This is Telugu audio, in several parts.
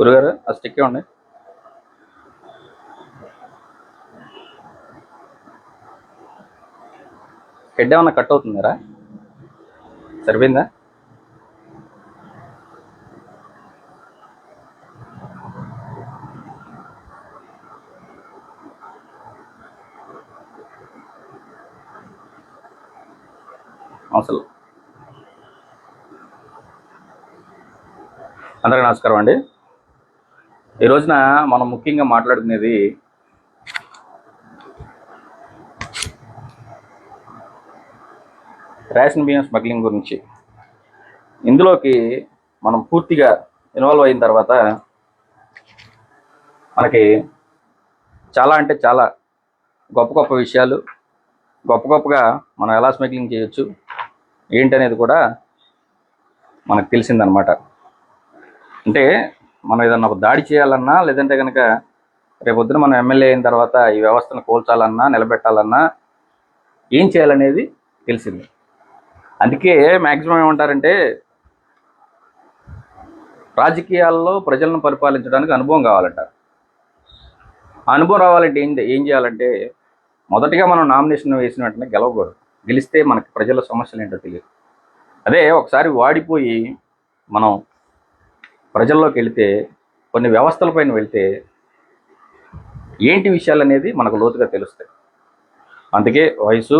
గురుగారు ఆ స్టిక్ ఇవ్వండి హెడ్ ఏమన్నా కట్ అవుతుందిరా? సరిపోయిందా? అసలు. అందరికీ నమస్కారం అండి. ఈ రోజున మనం ముఖ్యంగా మాట్లాడుకునేది రేషన్ బియ్యం స్మగ్లింగ్ గురించి. ఇందులోకి మనం పూర్తిగా ఇన్వాల్వ్ అయిన తర్వాత మనకి చాలా అంటే చాలా గొప్ప గొప్ప విషయాలు గొప్ప గొప్పగా మనం ఎలా స్మగ్లింగ్ చేయొచ్చు ఏంటనేది కూడా మనకు తెలిసిందనమాట. అంటే మనం ఏదన్నా ఒక దాడి చేయాలన్నా లేదంటే కనుక రేపొద్దున మనం ఎమ్మెల్యే అయిన తర్వాత ఈ వ్యవస్థను కోల్చాలన్నా నిలబెట్టాలన్నా ఏం చేయాలనేది తెలిసింది. అందుకే మ్యాక్సిమం ఏమంటారంటే రాజకీయాల్లో ప్రజలను పరిపాలించడానికి అనుభవం కావాలంట ఆ అనుభవం రావాలంటే ఏం ఏం చేయాలంటే మొదటిగా మనం నామినేషన్ వేసిన వెంటనే గెలవకూడదు. గెలిస్తే మనకి ప్రజల సమస్యలు ఏంటో తెలియదు. అదే ఒకసారి వాడిపోయి మనం ప్రజల్లోకి వెళితే కొన్ని వ్యవస్థలపైన వెళితే ఏంటి విషయాలు అనేది మనకు లోతుగా తెలుస్తాయి. అందుకే వయసు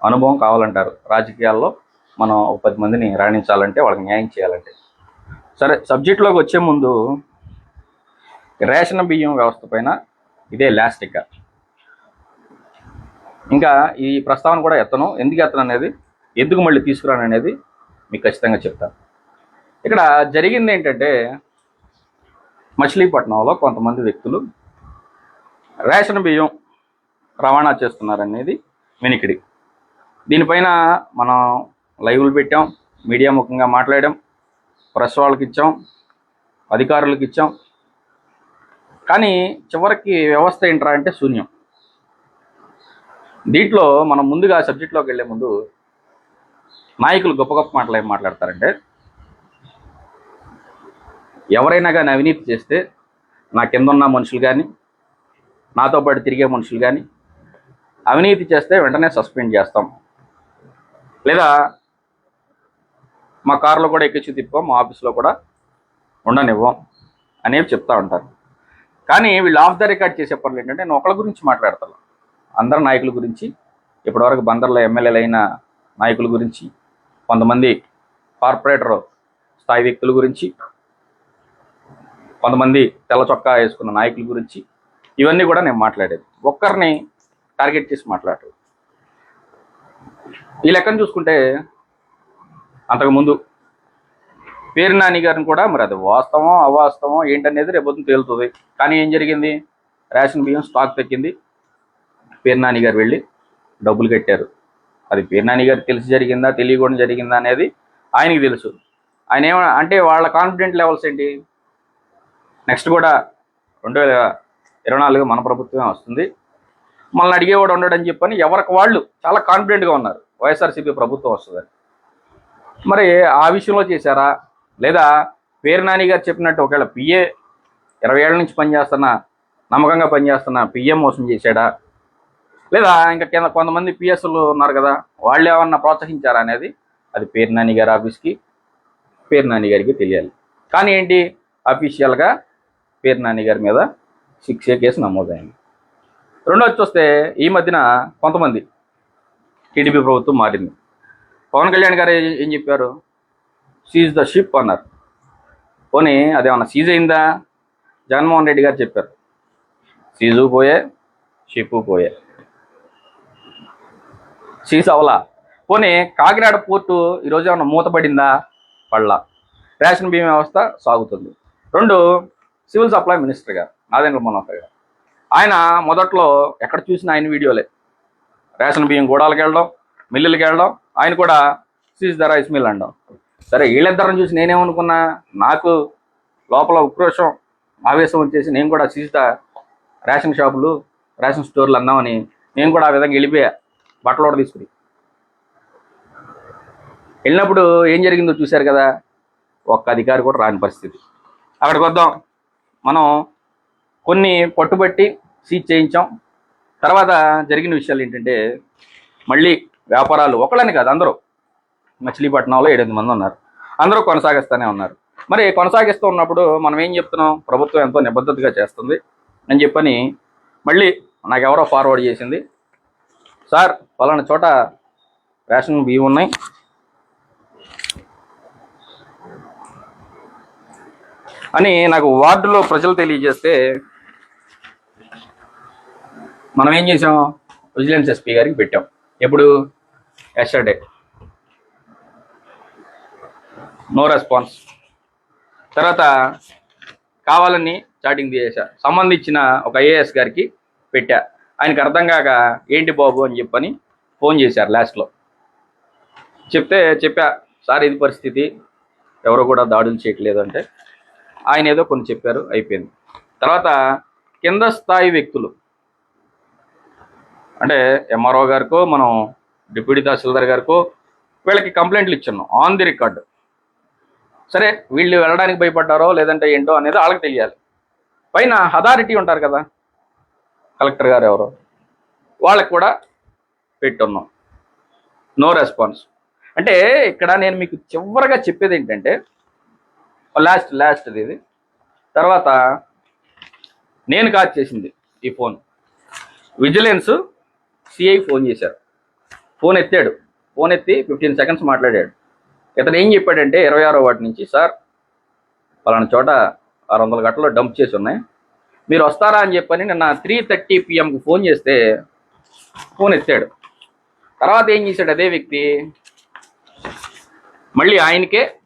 అనుభవం కావాలంటారు. రాజకీయాల్లో మనం ఒక పది మందిని రాణించాలంటే వాళ్ళకి న్యాయం చేయాలంటే. సరే సబ్జెక్టులోకి వచ్చే ముందు రేషన్ బియ్యం వ్యవస్థ పైన ఇదే లాస్ట్ ఇక ఇంకా ఈ ప్రస్తావన కూడా ఎత్తను. ఎందుకు ఎత్తను అనేది ఎందుకు మళ్ళీ తీసుకురాను అనేది మీకు ఖచ్చితంగా చెప్తాను. ఇక్కడ జరిగింది ఏంటంటే మచిలీపట్నంలో కొంతమంది వ్యక్తులు రేషన్ బియ్యం రవాణా చేస్తున్నారనేది వినికిడి. దీనిపైన మనం లైవ్లు పెట్టాం మీడియా ముఖంగా మాట్లాడాం ప్రెస్ వాళ్ళకి ఇచ్చాం అధికారులకు ఇచ్చాం. కానీ చివరికి వ్యవస్థ ఏంట్రా అంటే శూన్యం. దీంట్లో మనం ముందుగా సబ్జెక్ట్లోకి వెళ్ళే ముందు నాయకులు గొప్ప గొప్ప మాటలు ఏం మాట్లాడతారంటే ఎవరైనా కానీ అవినీతి చేస్తే నా కింద ఉన్న మనుషులు కానీ నాతో పాటు తిరిగే మనుషులు కానీ అవినీతి చేస్తే వెంటనే సస్పెండ్ చేస్తాం. లేదా మా కారులో కూడా ఎక్కించి తిప్పాం మా ఆఫీస్లో కూడా ఉండనివ్వం అనేవి చెప్తా ఉంటారు. కానీ వీళ్ళు ఆఫ్ ద రికార్డ్ చేసే పనులు ఏంటంటే నేను ఒకళ్ళ గురించి మాట్లాడతాను. అందరు నాయకుల గురించి ఇప్పటివరకు బందర్లో ఎమ్మెల్యేలు అయిన నాయకుల గురించి కొంతమంది కార్పొరేటర్ స్థాయి వ్యక్తుల గురించి కొంతమంది తెల్ల చొక్కా వేసుకున్న నాయకుల గురించి ఇవన్నీ కూడా నేను మాట్లాడేది. ఒక్కరిని టార్గెట్ చేసి మాట్లాడరు. ఈ లెక్కను చూసుకుంటే అంతకుముందు పేరు నాని గారిని కూడా మరి అది వాస్తవం అవాస్తవం ఏంటనేది రేపొద్దున తేలుతుంది. కానీ ఏం జరిగింది? రేషన్ బియ్యం స్టాక్ తగ్గింది. పేరు నాని గారు వెళ్ళి డబ్బులు కట్టారు. అది పేరు నాని గారు తెలిసి జరిగిందా తెలియకుండా జరిగిందా అనేది ఆయనకి తెలుసు. ఆయన ఏమ అంటే వాళ్ళ కాన్ఫిడెంట్ లెవెల్స్ ఏంటి? నెక్స్ట్ కూడా రెండు వేల ఇరవై నాలుగు మన ప్రభుత్వమే వస్తుంది. మనల్ని అడిగేవాడు ఉండడని చెప్పని ఎవరికి వాళ్ళు చాలా కాన్ఫిడెంట్గా ఉన్నారు. వైఎస్ఆర్సీపీ ప్రభుత్వం వస్తుందని. మరి ఆ విషయంలో చేశారా? లేదా పేరు నాని గారు చెప్పినట్టు ఒకవేళ పిఏ ఇరవై ఏళ్ళ నుంచి పనిచేస్తున్న నమ్మకంగా పనిచేస్తున్న పిఎం మోసం చేశాడా? లేదా ఇంకా కింద కొంతమంది పిఎస్లు ఉన్నారు కదా వాళ్ళు ఏమన్నా ప్రోత్సహించారా అనేది? అది పేరు నాని గారి ఆఫీస్కి పేరు నాని గారికి తెలియాలి. కానీ ఏంటి? అఫీషియల్గా పేరు నాని గారి మీద శిక్ష కేసు నమోదైంది. రెండోది చూస్తే ఈ మధ్యన కొంతమంది టీడీపీ ప్రభుత్వం మారింది. పవన్ కళ్యాణ్ గారు ఏం చెప్పారు? సీజ్ ద షిప్ అన్నారు. పోనీ అదేమన్నా సీజ్ అయిందా? జగన్మోహన్ రెడ్డి గారు చెప్పారు. సీజు పోయే షిప్ పోయే. సీజ్ అవలా పోనీ కాకినాడ పోర్టు ఈరోజు ఏమన్నా మూతపడిందా? పళ్ళ రేషన్ బియ్యం వ్యవస్థ సాగుతుంది. రెండు సివిల్ సప్లై మినిస్టర్ గారు నాదేంద్ర మనోహర్ గారు. ఆయన మొదట్లో ఎక్కడ చూసినా ఆయన వీడియోలే. రేషన్ బియ్యం గూడాలకు వెళ్ళడం మిల్లులకి వెళ్ళడం ఆయన కూడా సీజ్ ధర రైస్ మిల్ అనడం సరే వీళ్ళిద్దరం చూసి నేనేమనుకున్నా నాకు లోపల ఉక్రోషం ఆవేశం వచ్చేసి నేను కూడా సీజ్ రేషన్ షాపులు రేషన్ స్టోర్లు అన్నామని నేను కూడా ఆ విధంగా వెళ్ళిపోయా బట్టలు కూడా తీసుకుని. వెళ్ళినప్పుడు ఏం జరిగిందో చూశారు కదా ఒక్క అధికారి కూడా రాని పరిస్థితి. అక్కడికి వద్దాం. మనం కొన్ని పట్టుబట్టి సీజ్ చేయించాం. తర్వాత జరిగిన విషయాలు ఏంటంటే మళ్ళీ వ్యాపారాలు ఒకళ్ళని కాదు అందరూ. మచిలీపట్నంలో ఏడెనిమిది మంది ఉన్నారు. అందరూ కొనసాగిస్తూనే ఉన్నారు. మరి కొనసాగిస్తూ ఉన్నప్పుడు మనం ఏం చెప్తున్నాం? ప్రభుత్వం ఎంతో నిబద్ధతగా చేస్తుంది అని చెప్పని మళ్ళీ నాకు ఎవరో ఫార్వర్డ్ చేసింది. సార్ పలానా చోట రేషన్ బియ్యం ఉన్నాయి. అని నాకు వార్డులో ప్రజలు తెలియజేస్తే మనం ఏం చేసాం? విజిలెన్స్ ఎస్పీ గారికి పెట్టాం. ఎప్పుడు? ఎస్టర్డే నో రెస్పాన్స్ తర్వాత కావాలని చాటింగ్ చేశా. సంబంధించిన ఒక ఐఏఎస్ గారికి పెట్టా. ఆయనకి అర్థం కాక ఏంటి బాబు అని చెప్పని ఫోన్ చేశారు లాస్ట్లో. చెప్తే చెప్పా సార్ ఇది పరిస్థితి. ఎవరు కూడా దాడులు చేయట్లేదు అంటే ఆయన ఏదో కొన్ని చెప్పారు అయిపోయింది. తర్వాత కింద స్థాయి వ్యక్తులు. అంటే ఎంఆర్ఓ గారికో మనం డిప్యూటీ తహసీల్దార్ గారికో వీళ్ళకి కంప్లైంట్లు ఇచ్చున్నాం ఆన్ ది రికార్డు సరే వీళ్ళు వెళ్ళడానికి భయపడ్డారో లేదంటే ఏంటో అనేది వాళ్ళకి తెలియాలి. పైన అథారిటీ ఉంటారు కదా కలెక్టర్ గారు ఎవరో వాళ్ళకి కూడా పెట్టున్నాం. No response. అంటే ఇక్కడ నేను మీకు చివరగా చెప్పేది ఏంటంటే లాస్ట్ లాస్ట్ ఇది. తర్వాత నేను కాల్ చేసింది ఈ ఫోన్. విజిలెన్స్ సిఐ ఫోన్ చేశారు. ఫోన్ ఎత్తాడు. ఫోన్ ఎత్తి ఫిఫ్టీన్ సెకండ్స్ మాట్లాడాడు. ఇతను ఏం చెప్పాడంటే ఇరవై ఆరో వాటి నుంచి సార్ పలానా చోట ఆరు వందల గంటలు డంప్ చేసి ఉన్నాయి. మీరు వస్తారా అని చెప్పని నిన్న త్రీ థర్టీ పిఎంకి ఫోన్ చేస్తే ఫోన్ ఎత్తాడు. తర్వాత ఏం చేశాడు అదే వ్యక్తి? మళ్ళీ ఆయనకే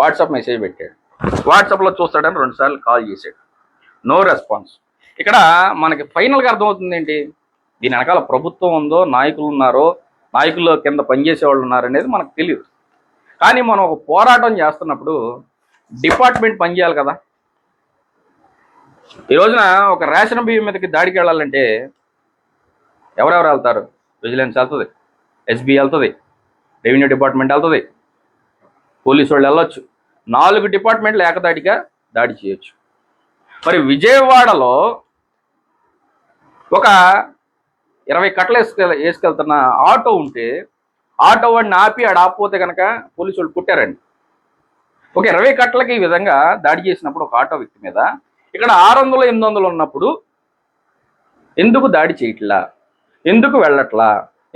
వాట్సాప్ మెసేజ్ పెట్టాడు. వాట్సాప్లో చూస్తాడని రెండుసార్లు కాల్ చేశాడు. No response. ఇక్కడ మనకి ఫైనల్గా అర్థమవుతుంది ఏంటి? దీని వెనకాల ప్రభుత్వం ఉందో నాయకులు ఉన్నారో నాయకులు కింద పనిచేసే వాళ్ళు ఉన్నారు అనేది మనకు తెలియదు. కానీ మనం ఒక పోరాటం చేస్తున్నప్పుడు డిపార్ట్మెంట్ పనిచేయాలి కదా. ఈ రోజున ఒక రేషన్ బియ్యం మీదకి దాడికి వెళ్ళాలంటే ఎవరెవరు వెళ్తారు? విజిలెన్స్ వెళ్తుంది ఎస్బీ వెళ్తుంది రెవెన్యూ డిపార్ట్మెంట్ వెళ్తుంది పోలీసు వాళ్ళు వెళ్ళొచ్చు. నాలుగు డిపార్ట్మెంట్లు ఏకదాటిగా దాడి చేయొచ్చు. మరి విజయవాడలో ఒక ఇరవై కట్టలు వేసుకె వేసుకెళ్తున్న ఆటో ఉంటే ఆటో వాడిని ఆపి ఆడ ఆపిపోతే కనుక పోలీసు వాళ్ళు పుట్టారండి. ఒక ఇరవై కట్టలకి ఈ విధంగా దాడి చేసినప్పుడు ఒక ఆటో వ్యక్తి మీద ఇక్కడ ఆరు వందలు ఎనిమిది వందలు ఉన్నప్పుడు ఎందుకు దాడి చేయట్లా? ఎందుకు వెళ్ళట్లా?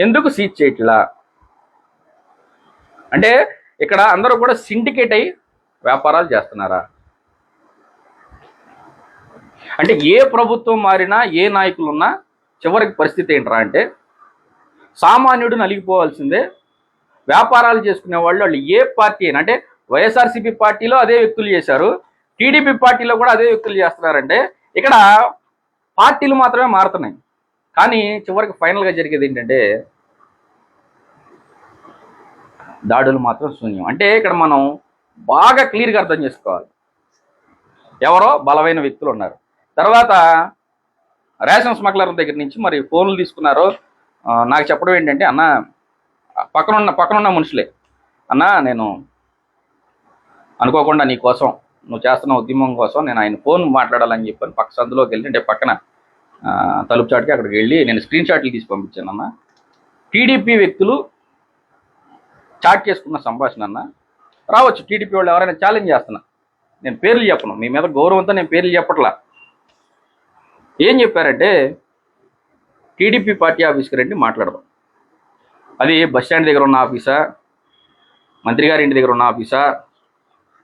ఎందుకు సీజ్ చేయట్లా? అంటే ఇక్కడ అందరూ కూడా సిండికేట్ అయి వ్యాపారాలు చేస్తున్నారా? అంటే ఏ ప్రభుత్వం మారినా ఏ నాయకులు ఉన్నా చివరికి పరిస్థితి ఏంట్రా అంటే సామాన్యుడు నలిగిపోవాల్సిందే వ్యాపారాలు చేసుకునే వాళ్ళు వాళ్ళు ఏ పార్టీ అయినా అంటే వైఎస్ఆర్సీపీ పార్టీలో అదే వ్యక్తులు చేశారు. టీడీపీ పార్టీలో కూడా అదే వ్యక్తులు చేస్తున్నారంటే ఇక్కడ పార్టీలు మాత్రమే మారుతున్నాయి. కానీ చివరికి ఫైనల్గా జరిగేది ఏంటంటే దాడులు మాత్రం శూన్యం. అంటే ఇక్కడ మనం బాగా క్లియర్గా అర్థం చేసుకోవాలి. ఎవరో బలమైన వ్యక్తులు ఉన్నారు. తర్వాత రేషన్ స్మగ్లర్ దగ్గర నుంచి మరి ఫోన్లు తీసుకున్నారు. నాకు చెప్పడం ఏంటంటే అన్న పక్కనున్న పక్కనున్న మనుషులే. అన్న నేను అనుకోకుండా నీ కోసం నువ్వు చేస్తున్న ఉద్యమం కోసం నేను ఆయన ఫోన్ మాట్లాడాలని చెప్పాను. పక్క సందులోకి వెళ్ళి అంటే పక్కన తలుపు చాటుకి అక్కడికి వెళ్ళి నేను స్క్రీన్ షాట్లు తీసి పంపించాను అన్న. టీడీపీ వ్యక్తులు చాట్ చేసుకున్న సంభాషణ అన్న రావచ్చు. టీడీపీ వాళ్ళు ఎవరైనా ఛాలెంజ్ చేస్తున్నా. నేను పేర్లు చెప్పను. మీ మీద గౌరవంతో నేను పేర్లు చెప్పట్లా. ఏం చెప్పారంటే టీడీపీ పార్టీ ఆఫీస్కి రండి మాట్లాడదాం. అది బస్ స్టాండ్ దగ్గర ఉన్న ఆఫీసా? మంత్రి గారి ఇంటి దగ్గర ఉన్న ఆఫీసా?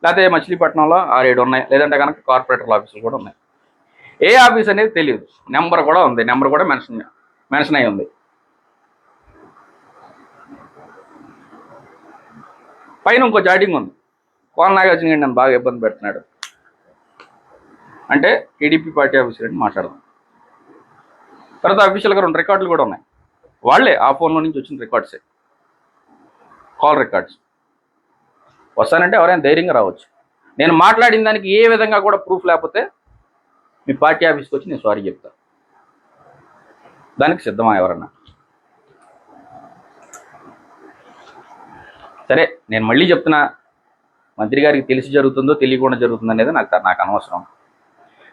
లేకపోతే మచిలీపట్నంలో ఆరేడు ఉన్నాయి. లేదంటే కనుక కార్పొరేటర్ల ఆఫీసులు కూడా ఉన్నాయి. ఏ ఆఫీస్ అనేది తెలియదు నెంబర్ కూడా ఉంది. నెంబర్ కూడా మెన్షన్ మెన్షన్ అయి ఉంది. పైన ఇంకో చాటింగ్ ఉంది. కోన నాగార్జున గారిని నన్ను బాగా ఇబ్బంది పెడుతున్నాడు. అంటే టీడీపీ పార్టీ ఆఫీసర్ అని మాట్లాడదాం. తర్వాత అఫీషియల్గా రెండు రికార్డులు కూడా ఉన్నాయి. వాళ్ళే ఆ ఫోన్లో నుంచి వచ్చిన రికార్డ్సే. Call records. వస్తానంటే ఎవరైనా ధైర్యంగా రావచ్చు. నేను మాట్లాడిన దానికి ఏ విధంగా కూడా ప్రూఫ్ లేకపోతే మీ పార్టీ ఆఫీస్కి వచ్చి నేను సారీ చెప్తా. దానికి సిద్ధమా ఎవరన్నా? సరే నేను మళ్ళీ చెప్తున్నా. మంత్రి గారికి తెలిసి జరుగుతుందో తెలియకుండా జరుగుతుందో అనేది నాకు నాకు అనవసరం.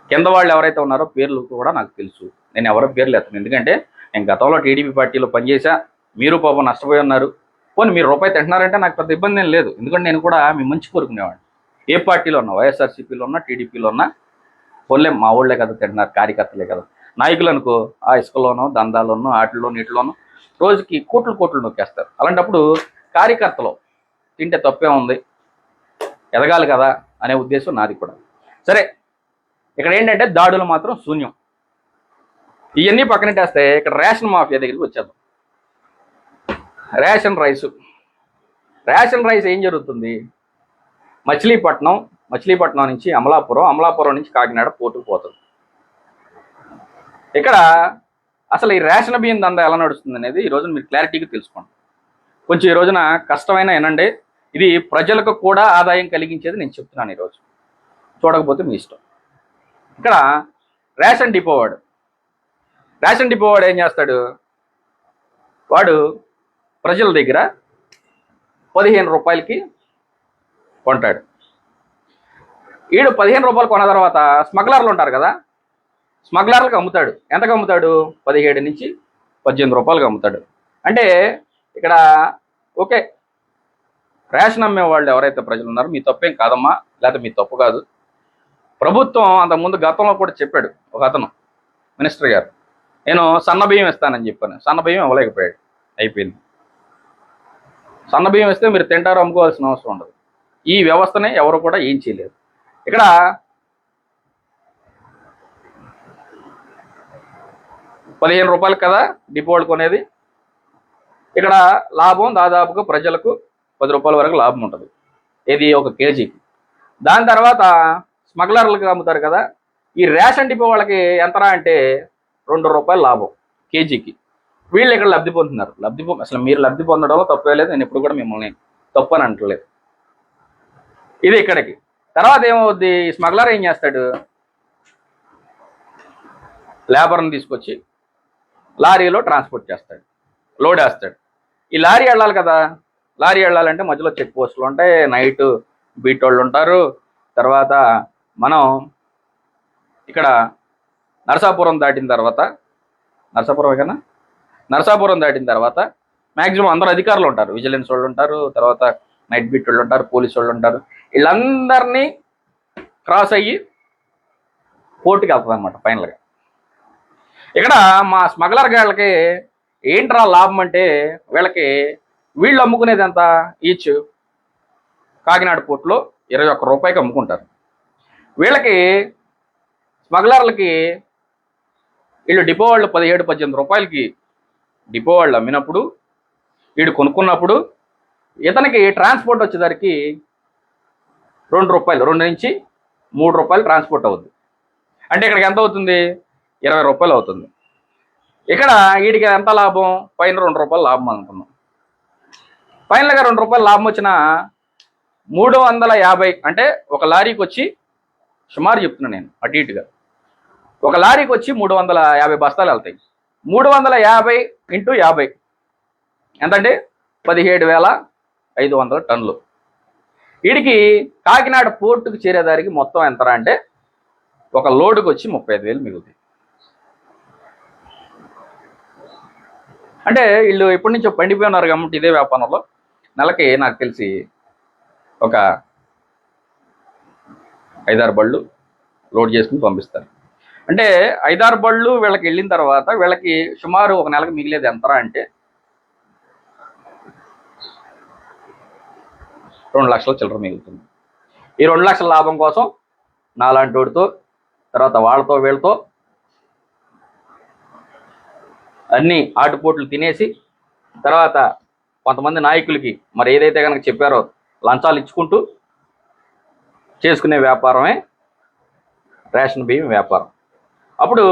కింద వాళ్ళు ఎవరైతే ఉన్నారో పేర్లు కూడా నాకు తెలుసు. నేను ఎవరో పేర్లు ఎత్తాను. ఎందుకంటే నేను గతంలో టీడీపీ పార్టీలో పనిచేసా మీరు పాపం నష్టపోయి ఉన్నారు. పోనీ మీరు రూపాయి తింటున్నారంటే నాకు పెద్ద ఇబ్బంది ఏం లేదు. ఎందుకంటే నేను కూడా మీ మంచి కోరుకునేవాడిని. ఏ పార్టీలో ఉన్నా వైఎస్ఆర్సీపీలో ఉన్నా టీడీపీలో ఉన్నా పోన్లే మా ఊళ్ళే కదా తింటున్నారు కార్యకర్తలే కదా. నాయకులు అనుకో ఆ ఇసుకలోనో దందాలోనో ఆటల్లో నీటిలోనో రోజుకి కోట్లు కోట్లు నొక్కేస్తారు. అలాంటప్పుడు కార్యకర్తలు తింటే తప్పే ఉంది. ఎదగాలి కదా అనే ఉద్దేశం నాది కూడా. సరే ఇక్కడ ఏంటంటే దాడులు మాత్రం శూన్యం. ఇవన్నీ పక్కనట్టేస్తే ఇక్కడ రేషన్ మాఫియా దగ్గరికి వచ్చేద్దాం. Ration rice. రేషన్ రైస్ ఏం జరుగుతుంది? మచిలీపట్నం మచిలీపట్నం నుంచి అమలాపురం అమలాపురం నుంచి కాకినాడ పోర్టుకు పోతుంది ఇక్కడ అసలు ఈ రేషన్ బియ్యం దందా ఎలా నడుస్తుంది అనేది ఈ రోజున మీరు క్లారిటీగా తెలుసుకోండి. కొంచెం ఈ రోజున కష్టమైన ఏనండి ఇది ప్రజలకు కూడా ఆదాయం కలిగించేది నేను చెప్తున్నాను ఈరోజు. చూడకపోతే మీ ఇష్టం. ఇక్కడ రేషన్ డిపో వాడు. రేషన్ డిపో వాడు ఏం చేస్తాడు? వాడు ప్రజల దగ్గర పదిహేను రూపాయలకి కొంటాడు. ఈడు పదిహేను రూపాయలు కొన్న తర్వాత స్మగ్లర్లు ఉంటారు కదా స్మగ్లర్లకు అమ్ముతాడు. ఎంతకు అమ్ముతాడు? పదిహేడు నుంచి పద్దెనిమిది రూపాయలకు అమ్ముతాడు. అంటే ఇక్కడ ఓకే రేషన్ అమ్మే వాళ్ళు ఎవరైతే ప్రజలు ఉన్నారో మీ తప్పేం కాదమ్మా లేకపోతే మీ తప్పు కాదు. ప్రభుత్వం అంతకుముందు గతంలో కూడా చెప్పాడు ఒక అతను మినిస్టర్ గారు నేను సన్న బియ్యం ఇస్తానని చెప్పాను. సన్న బియ్యం ఇవ్వలేకపోయాడు. అయిపోయింది. సన్న బియ్యం ఇస్తే మీరు తింటారు అమ్ముకోవాల్సిన అవసరం ఉండదు. ఈ వ్యవస్థనే ఎవరు కూడా ఏం చేయలేదు. ఇక్కడ పదిహేను రూపాయలు కదా డిపోలు కొనేది. ఇక్కడ లాభం దాదాపుగా ప్రజలకు పది రూపాయల వరకు లాభం ఉంటుంది. ఇది ఒక కేజీకి దాని తర్వాత స్మగ్లర్లకు అమ్ముతారు కదా ఈ రేషన్ డిపో వాళ్ళకి ఎంతరా అంటే రెండు రూపాయలు లాభం కేజీకి. వీళ్ళు ఇక్కడ లబ్ధి పొందుతున్నారు. లబ్ధి అసలు మీరు లబ్ధి పొందడంలో తప్పే లేదు. నేను ఎప్పుడు కూడా మిమ్మల్ని తప్పు అని అంటలేదు. ఇది ఇక్కడికి. తర్వాత ఏమవుద్ది? ఈ స్మగ్లర్ ఏం చేస్తాడు? లేబర్ని తీసుకొచ్చి లారీలో ట్రాన్స్పోర్ట్ చేస్తాడు. లోడ్ వేస్తాడు. ఈ లారీ వెళ్ళాలి కదా లారీ వెళ్ళాలంటే మధ్యలో చెక్ పోస్టులు ఉంటాయి. నైట్ బీట్ వాళ్ళు ఉంటారు. తర్వాత మనం ఇక్కడ నరసాపురం దాటిన తర్వాత నరసాపురం కన్నా నరసాపురం దాటిన తర్వాత మ్యాక్సిమం అందరు అధికారులు ఉంటారు. విజిలెన్స్ వాళ్ళు ఉంటారు. తర్వాత నైట్ బీట్ వాళ్ళు ఉంటారు. పోలీస్ వాళ్ళు ఉంటారు. వీళ్ళందరినీ క్రాస్ అయ్యి కోర్టుకి వెళ్తుంది అనమాట ఫైనల్గా. ఇక్కడ మా స్మగ్లర్ గాళ్ళకి ఏంట్రా లాభం అంటే వీళ్ళకి వీళ్ళు అమ్ముకునేది ఎంత? ఈచ్ కాకినాడ పోర్టులో ఇరవై ఒక్క రూపాయికి అమ్ముకుంటారు. వీళ్ళకి స్మగ్లర్లకి వీళ్ళు డిపో వాళ్ళు పదిహేడు పద్దెనిమిది రూపాయలకి డిపో వాళ్ళు అమ్మినప్పుడు వీడు కొనుక్కున్నప్పుడు ఇతనికి ట్రాన్స్పోర్ట్ వచ్చేసరికి రెండు రూపాయలు రెండు నుంచి మూడు రూపాయలు ట్రాన్స్పోర్ట్ అవుద్ది. అంటే ఇక్కడికి ఎంత అవుతుంది? ఇరవై రూపాయలు అవుతుంది. ఇక్కడ వీడికి ఎంత లాభం? పైన రెండు రూపాయలు లాభం అనుకున్నాం ఫైనల్గా రెండు రూపాయలు లాభం వచ్చిన మూడు వందల యాభై అంటే ఒక లారీకి వచ్చి సుమారు చెప్తున్నా నేను అటు ఇటుగా. ఒక లారీకి వచ్చి మూడు వందల యాభై బస్తాలు వెళ్తాయి. మూడు వందల యాభై ఇంటూ యాభై. ఎంతండి? పదిహేడు వేల ఐదు వందల టన్నులు. వీడికి కాకినాడ పోర్టుకు చేరేదానికి మొత్తం ఎంతరా అంటే ఒక లోడుకు వచ్చి ముప్పై ఐదు వేలు మిగులుతాయి. అంటే వీళ్ళు ఎప్పటి నుంచో పండిపోయి ఉన్నారు కాబట్టి ఇదే వ్యాపారంలో. నెలకి నాకు తెలిసి ఒక ఐదారు బళ్ళు లోడ్ చేసుకుని పంపిస్తారు. అంటే ఐదారు బళ్ళు వీళ్ళకి వెళ్ళిన తర్వాత వీళ్ళకి సుమారు ఒక నెలకు మిగిలేదు ఎంతరా అంటే రెండు లక్షల చిల్లర మిగులుతుంది. ఈ రెండు లక్షల లాభం కోసం నాలాంటి వాడితో తర్వాత వాళ్ళతో వీళ్ళతో అన్ని ఆటుపోట్లు తినేసి తర్వాత కొంతమంది నాయకులకి మరి ఏదైతే కనుక చెప్పారో లంచాలు ఇచ్చుకుంటూ చేసుకునే వ్యాపారమే రేషన్ బియ్యం వ్యాపారం. అప్పుడు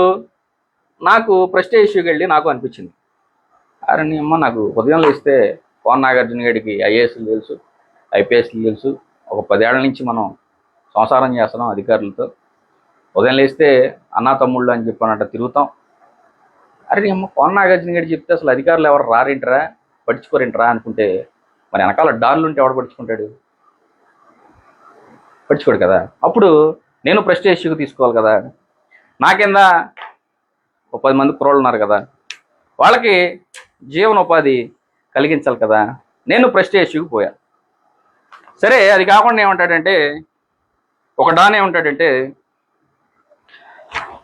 నాకు ప్రెస్టేజ్ ఇష్యూకి వెళ్ళి నాకు అనిపించింది. అరే అమ్మ నాకు ఉదయం లేస్తే పవన్ నాగార్జున గడికి ఐఏఎస్లు తెలుసు ఐపీఎస్లు తెలుసు. ఒక పదేళ్ళ నుంచి మనం సంసారం చేస్తున్నాం అధికారులతో. ఉదయం లేస్తే అన్నా తమ్ముళ్ళు అని చెప్పానంట తిరుగుతాం. అరే అమ్మ పవన్ నాగార్జున గడి చెప్తే అసలు అధికారులు ఎవరు రారేంటరా? పట్టించుకోరేంటరా అనుకుంటే మరి వెనకాల డాన్లు ఉంటే ఎవడు పట్టించుకుంటాడు? పట్టించుకోడు కదా. అప్పుడు నేను ప్రశ్న ఇష్యూకి తీసుకోవాలి కదా. నా కింద ఒక పది మంది కుర్రోళ్ళు ఉన్నారు కదా. వాళ్ళకి జీవనోపాధి కలిగించాలి కదా. నేను ప్రశ్న ఇష్యూకి పోయా. సరే అది కాకుండా ఏమంటాడంటే ఒక డాన్ ఏమంటాడంటే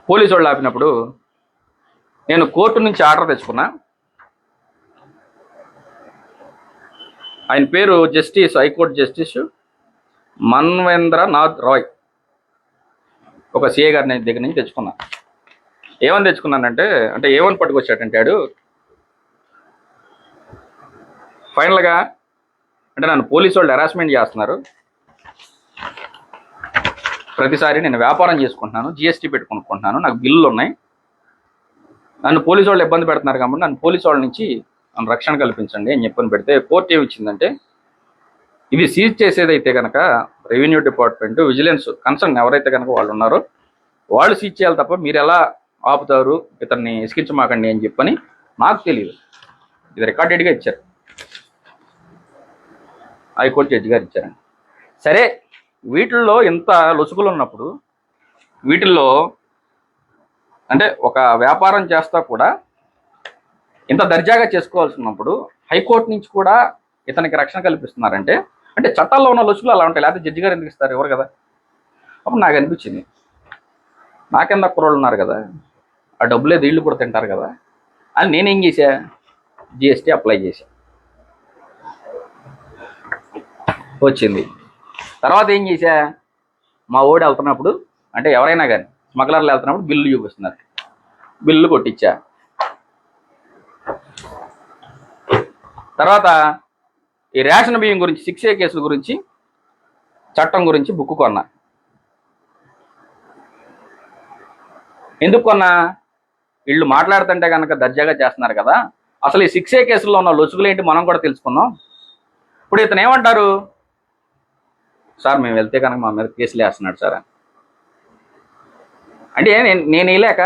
పోలీసు వాళ్ళు ఆపినప్పుడు నేను కోర్టు నుంచి ఆర్డర్ తెచ్చుకున్నా. ఆయన పేరు justice high court justice Manvendra Nath Rai. ఒక సిఏ గారి దగ్గర నుంచి తెచ్చుకున్నా. ఏమని తెచ్చుకున్నానంటే అంటే ఏమని పట్టుకొచ్చాడంటాడు ఫైనల్గా అంటే నన్ను పోలీసు వాళ్ళు హెరాస్మెంట్ చేస్తున్నారు. ప్రతిసారి నేను వ్యాపారం చేసుకుంటున్నాను జిఎస్టీ పెట్టుకుంటున్నాను నాకు బిల్లులు ఉన్నాయి. నన్ను పోలీసు వాళ్ళు ఇబ్బంది పెడుతున్నారు కాబట్టి నన్ను పోలీసు వాళ్ళ నుంచి రక్షణ కల్పించండి అని చెప్పని పెడితే కోర్టు ఏమిచ్చిందంటే ఇచ్చిందంటే ఇది సీజ్ చేసేదైతే కనుక రెవెన్యూ డిపార్ట్మెంట్ విజిలెన్స్ కన్సర్న్ ఎవరైతే కనుక వాళ్ళు ఉన్నారో వాళ్ళు సీజ్ చేయాలి తప్ప మీరు ఎలా ఆపుతారు ఇతన్ని ఇసికించమాకండి అని చెప్పని నాకు తెలియదు. ఇది రికార్డెడ్గా ఇచ్చారు. హైకోర్టు జడ్జి గారు ఇచ్చారండి. సరే వీటిల్లో ఇంత లొసుగులు ఉన్నప్పుడు వీటిల్లో అంటే ఒక వ్యాపారం చేస్తా కూడా ఇంత దర్జాగా చేసుకోవాల్సి ఉన్నప్పుడు హైకోర్టు నుంచి కూడా ఇతనికి రక్షణ కల్పిస్తున్నారంటే అంటే చట్టాల్లో ఉన్న లొసుగులు అలా ఉంటాయి. లేకపోతే జడ్జి గారు ఎందుకు ఇస్తారు? ఎవరు కదా? అప్పుడు నాకు అనిపించింది. నాకెంత కుర్రోళ్ళు ఉన్నారు కదా? ఆ డబ్బులే వీళ్ళు కూడా తింటారు కదా? అని నేనేం చేశా? జిఎస్టీ అప్లై చేశా. వచ్చింది. తర్వాత ఏం చేశా? మా ఓడి వెళ్తున్నప్పుడు అంటే ఎవరైనా కానీ స్మగ్లర్లు వెళ్తున్నప్పుడు బిల్లు చూపిస్తున్నారు. బిల్లు కొట్టించా. తర్వాత ఈ రేషన్ బియ్యం గురించి సిక్స్ ఏ కేసుల గురించి చట్టం గురించి బుక్ కొన్నా. ఎందుకు కొన్నా? వీళ్ళు మాట్లాడుతుంటే కనుక దర్జాగా చేస్తున్నారు కదా. అసలు ఈ సిక్స్ ఏ కేసుల్లో ఉన్న లొసుగులేంటి మనం కూడా తెలుసుకుందాం. ఇప్పుడు ఇతను ఏమంటారు? సార్ మేము వెళ్తే కనుక మా మీద కేసులు వేస్తున్నాడు సార్ అంటే నేను నేను వేయలేక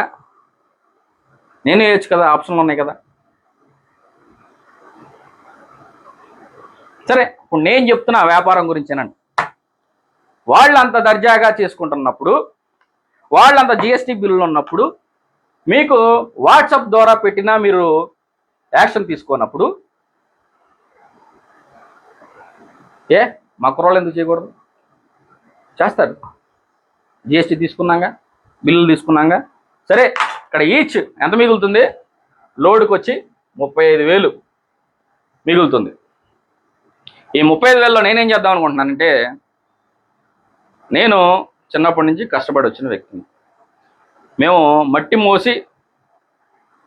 నేను వేయచ్చు కదా ఆప్షన్లు ఉన్నాయి కదా. సరే ఇప్పుడు నేను చెప్తున్నా వ్యాపారం గురించేనండి. వాళ్ళు అంత దర్జాగా చేసుకుంటున్నప్పుడు వాళ్ళంత జిఎస్టీ బిల్లులు ఉన్నప్పుడు మీకు వాట్సాప్ ద్వారా పెట్టినా మీరు యాక్షన్ తీసుకున్నప్పుడు ఏ మా కుర్రోళ్ళు ఎందుకు చేయకూడదు? చేస్తారు జిఎస్టీ తీసుకున్నాగా బిల్లులు తీసుకున్నాగా. సరే ఇక్కడ ఈచ్ ఎంత మిగులుతుంది? లోడ్కి వచ్చి ముప్పై ఐదు వేలు మిగులుతుంది. ఈ ముప్పై ఐదు వేలలో నేనేం చేద్దాం అనుకుంటున్నానంటే నేను చిన్నప్పటి నుంచి కష్టపడి వచ్చిన వ్యక్తిని. మేము మట్టి మోసి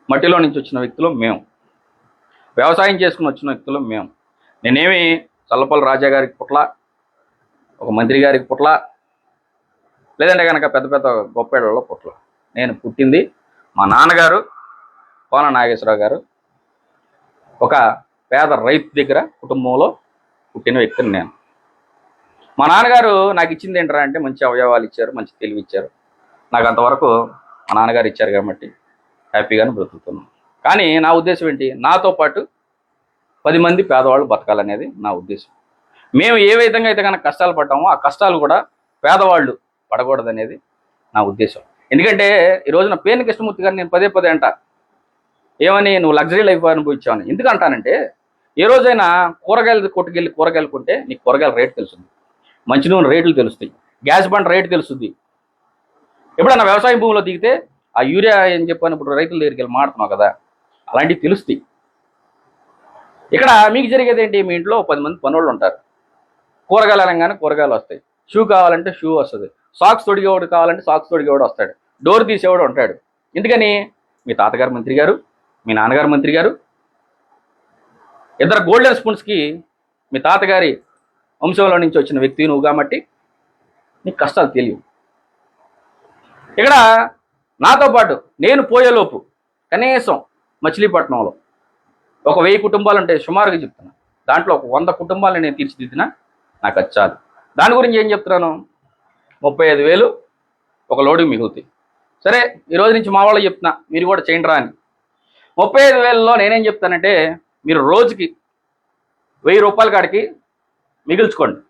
మట్టిలో నుంచి వచ్చిన వ్యక్తులు మేము వ్యవసాయం చేసుకుని వచ్చిన వ్యక్తులు మేము నేనేమి చల్లపల్లి రాజా గారికి పుట్ల ఒక మంత్రి గారికి పుట్ల లేదంటే కనుక పెద్ద పెద్ద గొప్పేళ్ళలో పుట్ల. నేను పుట్టింది మా నాన్నగారు కోన నాగేశ్వరరావు గారు. ఒక పేద రైతు దగ్గర కుటుంబంలో పుట్టిన వ్యక్తిని నేను. మా నాన్నగారు నాకు ఇచ్చింది ఏంటరా అంటే మంచి అవయవాలు ఇచ్చారు మంచి తెలివి ఇచ్చారు. నాకు అంతవరకు మా నాన్నగారు ఇచ్చారు కాబట్టి హ్యాపీగానే బ్రతుకుతున్నాను కానీ నా ఉద్దేశం ఏంటి? నాతో పాటు పది మంది పేదవాళ్ళు బతకాలనేది నా ఉద్దేశం. మేము ఏ విధంగా అయితే కనుక కష్టాలు పడ్డామో ఆ కష్టాలు కూడా పేదవాళ్ళు పడకూడదనేది నా ఉద్దేశం. ఎందుకంటే ఈ రోజున పేరుని కృష్ణమూర్తి గారిని నేను పదే పదే అంట ఏమని నువ్వు లగ్జరీ లైఫ్ అనుభవించావని? ఎందుకు అంటానంటే ఏ రోజైనా కూరగాయలు కొట్టుకెళ్ళి కూరగాయలు కొంటే నీకు కూరగాయల రేటు తెలుస్తుంది. మంచి నూనె రేట్లు తెలుస్తాయి. గ్యాస్ బండ్ రేటు తెలుస్తుంది. ఎప్పుడన్నా వ్యవసాయ భూమిలో దిగితే ఆ యూరియా ఏం చెప్పాను? ఇప్పుడు రైతుల దగ్గరికి వెళ్ళి మాడుతున్నావు కదా అలాంటివి తెలుస్తాయి. ఇక్కడ మీకు జరిగేది ఏంటి? మీ ఇంట్లో పది మంది పనులు ఉంటారు. కూరగాయలు అనగానే కూరగాయలు వస్తాయి. షూ కావాలంటే షూ వస్తుంది. సాక్స్ తొడిగేవాడు కావాలంటే సాక్స్ తొడిగేవాడు వస్తాడు. డోర్ తీసేవాడు ఉంటాడు. ఎందుకని? మీ తాతగారు మంత్రి గారు మీ నాన్నగారు మంత్రి గారు ఇద్దరు గోల్డెన్ స్పూన్స్కి మీ తాతగారి వంశంలో నుంచి వచ్చిన వ్యక్తి నువ్వు కాబట్టి నీకు కష్టాలు తెలియవు. ఇక్కడ నాతో పాటు నేను పోయేలోపు కనీసం మచిలీపట్నంలో ఒక వెయ్యి కుటుంబాలు అంటే సుమారుగా చెప్తున్నా. దాంట్లో ఒక వంద కుటుంబాలను నేను తీర్చిదిద్దినా నాకు అది చాలు. దాని గురించి ఏం చెప్తున్నాను? ముప్పై ఐదు వేలు ఒక లోడు మిగులుతాయి సరే ఈరోజు నుంచి మా వాళ్ళు చెప్తున్నా మీరు కూడా చేయండి రా అని. ముప్పై ఐదు వేలలో నేనేం చెప్తానంటే మీరు రోజుకి వెయ్యి రూపాయల కాడికి మిగుల్చుకోండి.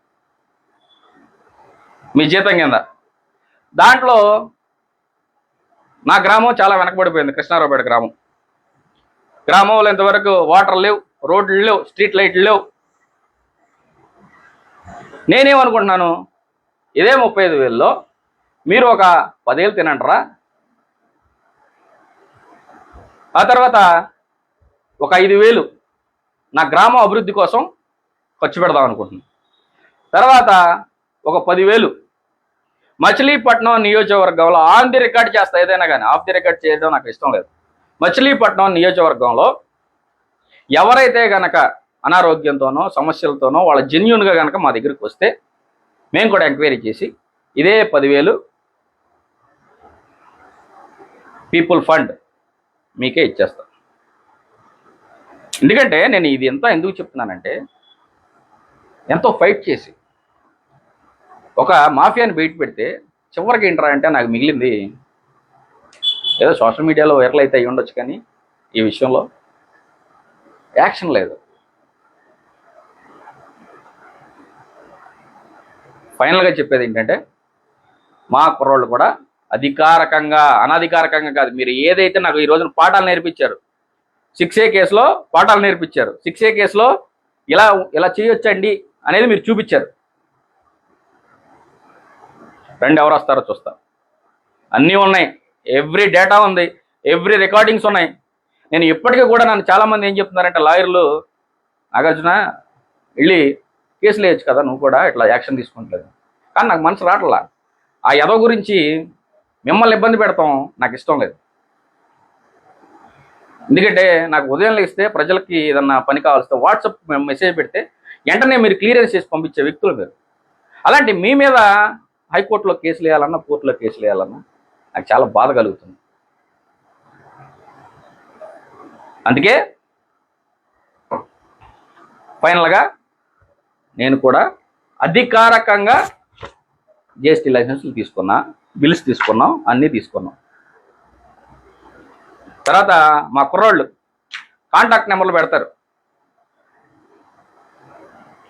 మీ జీతం కింద. దాంట్లో నా గ్రామం చాలా వెనకబడిపోయింది కృష్ణారావుపేట గ్రామం. గ్రామంలో ఇంతవరకు వాటర్ లేవు రోడ్లు లేవు స్ట్రీట్ లైట్లు లేవు. నేనేమనుకుంటున్నాను ఇదే ముప్పై ఐదు వేలలో మీరు ఒక పదేళ్ళు తినంటారా? ఆ తర్వాత ఒక ఐదు వేలు నా గ్రామం అభివృద్ధి కోసం ఖర్చు పెడదాం అనుకుంటున్నాను తర్వాత ఒక పదివేలు మచిలీపట్నం నియోజకవర్గంలో ఆన్ ది రికార్డ్ చేస్తా ఏదైనా కానీ ఆఫ్ ది రికార్డ్ చేయడం నాకు ఇష్టం లేదు. మచిలీపట్నం నియోజకవర్గంలో ఎవరైతే గనక అనారోగ్యంతోనో సమస్యలతోనో వాళ్ళ జెన్యున్గా గనక మా దగ్గరికి వస్తే మేము కూడా ఎంక్వైరీ చేసి ఇదే పదివేలు పీపుల్ ఫండ్ మీకే ఇచ్చేస్తాం. ఎందుకంటే నేను ఇది ఎంత ఎందుకు చెప్తున్నానంటే ఎంతో ఫైట్ చేసి. ఒక మాఫియాని బయట పెడితే చివరికి ఏంట్రా అంటే నాకు మిగిలింది. ఏదో సోషల్ మీడియాలో వైరల్ అయితే అయ్యి ఉండొచ్చు కానీ ఈ విషయంలో యాక్షన్ లేదు. ఫైనల్గా చెప్పేది ఏంటంటే మా కుర్రోళ్ళు కూడా అధికారకంగా అనధికారకంగా కాదు మీరు ఏదైతే నాకు ఈ రోజున పాఠాలు నేర్పించారు సిక్స్ ఏ కేసులో పాఠాలు నేర్పించారు. సిక్స్ ఏ కేసులో ఇలా ఇలా చేయొచ్చండి అనేది మీరు చూపించారు. రెండు ఎవరు వస్తారో చూస్తా. అన్నీ ఉన్నాయి. ఎవ్రీ డేటా ఉంది. ఎవ్రీ రికార్డింగ్స్ ఉన్నాయి. నేను ఇప్పటికీ కూడా నన్ను చాలామంది ఏం చెప్తున్నారంటే లాయర్లు నాగార్జున వెళ్ళి కేసులు వేయచ్చు కదా నువ్వు కూడా ఇట్లా యాక్షన్ తీసుకుంటలేదు. కానీ నాకు మనసు రావట్లా. ఆ యదవ గురించి మిమ్మల్ని ఇబ్బంది పెడతాం నాకు ఇష్టం లేదు. ఎందుకంటే నాకు ఉదయం లేస్తే ప్రజలకి ఏదన్నా పని కావాల్స్తే వాట్సాప్ మెసేజ్ పెడితే వెంటనే మీరు క్లియరెన్స్ చేసి పంపించే వ్యక్తులు మీరు. అలాంటి మీ మీద హైకోర్టులో కేసులు వేయాలన్నా కోర్టులో కేసులు వేయాలన్నా నాకు చాలా బాధ కలుగుతుంది. అందుకే ఫైనల్గా నేను కూడా అధికారకంగా జిఎస్టీ లైసెన్సులు తీసుకున్నా బిల్స్ తీసుకున్నాం అన్నీ తీసుకున్నాం. తర్వాత మా కుర్రోళ్ళు కాంటాక్ట్ నెంబర్లు పెడతారు.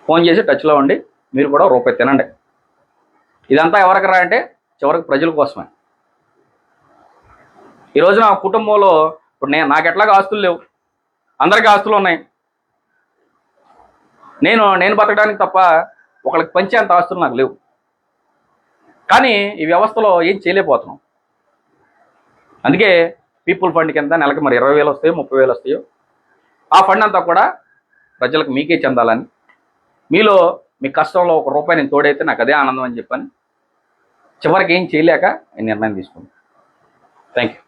ఫోన్ చేసి టచ్లో ఉండి మీరు కూడా రూపాయి తినండి. ఇదంతా ఎవరికి రా అంటే చివరికి ప్రజల కోసమే. ఈ రోజున కుటుంబంలో ఇప్పుడు నేను నాకు ఎట్లాగా ఆస్తులు లేవు. అందరికీ ఆస్తులు ఉన్నాయి. నేను నేను బతకడానికి తప్ప ఒకళ్ళకి పంచేంత ఆస్తులు నాకు లేవు. కానీ ఈ వ్యవస్థలో ఏం చేయలేకపోతున్నాం. అందుకే పీపుల్ ఫండ్ కింద నెలకి మరి ఇరవై వేలు వస్తాయో ముప్పై వేలు వస్తాయో ఆ ఫండ్ అంతా కూడా ప్రజలకు మీకే చెందాలని. మీలో మీ కష్టంలో ఒక రూపాయి నేను తోడైతే నాకు అదే ఆనందం అని చెప్పాను చివరికి ఏం చేయలేక ఈ నిర్ణయం తీసుకున్నాను. Thank you